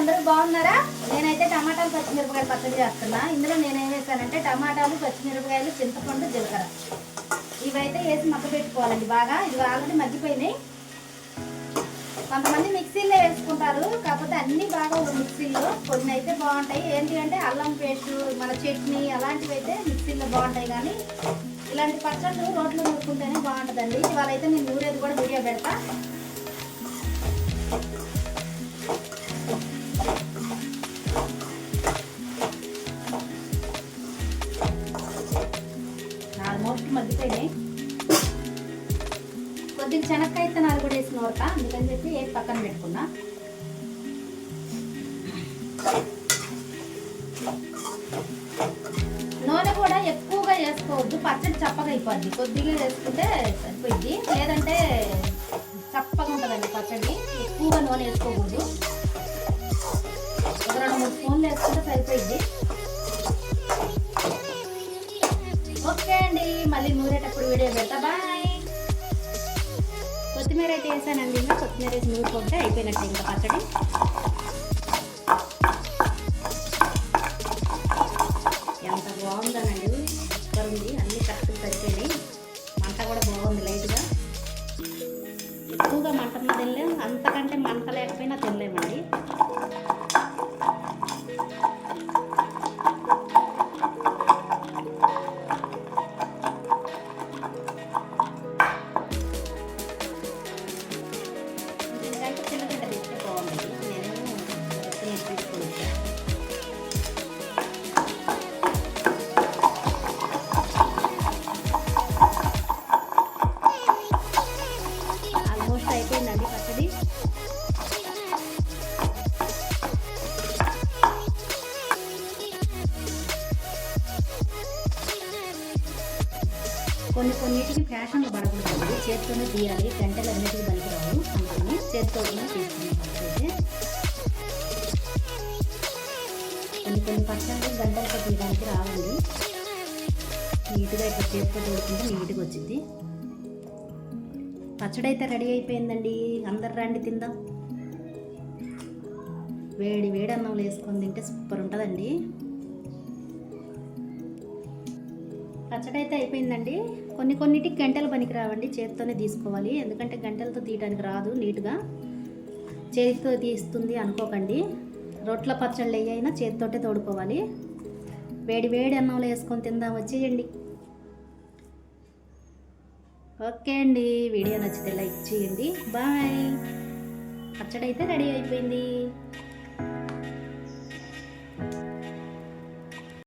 అందరూ బాగున్నారా? నేనైతే టమాటాలు పచ్చిమిరపకాయలు పచ్చడి చేస్తున్నా. ఇందులో నేనేం వేసానంటే టమాటాలు పచ్చిమిరపకాయలు చింతపండు జీలకర్ర. ఇవైతే వేసి మగ్గ పెట్టుకోవాలండి బాగా. ఇవి ఆల్రెడీ మగ్గిపోయినాయి. కొంతమంది మిక్సీలో వేసుకుంటారు. కాకపోతే అన్ని బాగా మిక్సీలో కొన్ని అయితే బాగుంటాయి. ఏంటి అంటే అల్లం పేస్ట్ మన చట్నీ అలాంటివి అయితే మిక్సీలో బాగుంటాయి కానీ ఇలాంటి పచ్చళ్ళు రోడ్లు నూరుకుంటేనే బాగుంటుందండి. ఇవాళ అయితే నేను నూరేది కూడా వీడియో పెడతా. ఆల్మోస్ట్ కొద్దిగా శనక్కాయ విత్తనాలు కూడా వేసిన వరక అందుకని చెప్పి ఏది పక్కన పెట్టుకున్నా. నూనె కూడా ఎక్కువగా వేసుకోవద్దు పచ్చడి చప్పగా అయిపోద్ది. కొద్దిగా వేసుకుంటే సరిపోయింది లేదంటే చప్పగా ఉంటుందండి పచ్చడి. ఎక్కువగా నూనె వేసుకోకూడదు. ఒక రెండు మూడు స్పూన్లు వేసుకుంటే సరిపోయింది ఇప్పుడు వీడియో పెడతా. బాయ్. కొత్తిమీర అయితే వేసానండి ఇంకా కొత్తిమీర వేసి నూరుకుంటే అయిపోయినట్టు ఇంకా పచ్చడి. ఎంత బాగుందనండి దీనికంటే చిన్నగడ్డ తీస్తే బాగుంది ఆల్మోస్ట్ అయిపోయిందండి పచ్చడి. కొన్ని కొన్నిటికి ఫ్యాషన్లు పడకూడదు. చేతితోనే తీయాలి గంటలు అన్నిటికీ పనికిరావు కొన్ని కొన్ని పచ్చళ్ళు గంటలతో తీయడానికి రావండి నీట్గా ఇక్కడ చేతితో తోడుకుంటే నీట్గా వచ్చింది. పచ్చడి అయితే రెడీ అయిపోయిందండి. అందరు రండి తిందాం. వేడి వేడి అన్నంలో వేసుకొని తింటే సూపర్ ఉంటుందండి. పచ్చడి అయితే అయిపోయిందండి. కొన్ని కొన్నిటికి గంటలు పనికి రావండి చేతితోనే తీసుకోవాలి. ఎందుకంటే గంటలతో తీయడానికి రాదు నీట్గా. చేతితో తీస్తుంది అనుకోకండి. రొట్ల పచ్చళ్ళు అయినా చేతితోటే తోడుకోవాలి. వేడి వేడి అన్నంలో వేసుకొని తిందాం వచ్చేయండి. ఓకే అండి వీడియో నచ్చితే లైక్ చేయండి. బాయ్. పచ్చడి అయితే రెడీ అయిపోయింది.